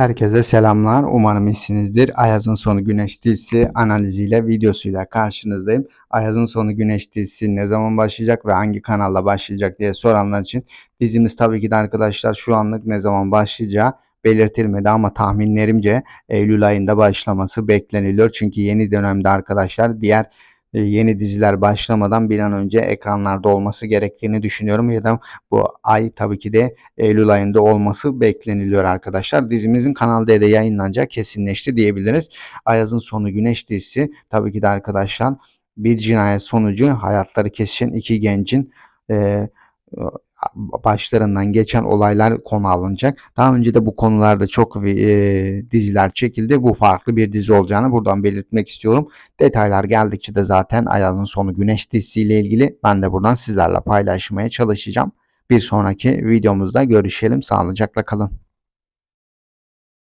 Herkese selamlar. Umarım iyisinizdir. Ayaz'ın sonu güneş dizisi analiziyle videosuyla karşınızdayım. Ayaz'ın sonu güneş dizisi ne zaman başlayacak ve hangi kanalla başlayacak diye soranlar için dizimiz tabii ki de arkadaşlar şu anlık ne zaman başlayacağı belirtilmedi ama tahminlerimce Eylül ayında başlaması bekleniliyor. Çünkü yeni dönemde arkadaşlar diğer yeni diziler başlamadan bir an önce ekranlarda olması gerektiğini düşünüyorum ya da bu ay tabii ki de Eylül ayında olması bekleniliyor arkadaşlar. Dizimizin Kanal D'de yayınlanacağı kesinleşti diyebiliriz. Ayaz'ın sonu Güneş dizisi tabii ki de arkadaşlar bir cinayet sonucu hayatları kesişen iki gencin e, başlarından geçen olaylar konu alınacak. Daha önce de bu konularda çok e, diziler çekildi. Bu farklı bir dizi olacağını buradan belirtmek istiyorum. Detaylar geldikçe de zaten Ayaz'ın sonu Güneş dizisiyle ilgili ben de buradan sizlerle paylaşmaya çalışacağım. Bir sonraki videomuzda görüşelim. Sağlıcakla kalın.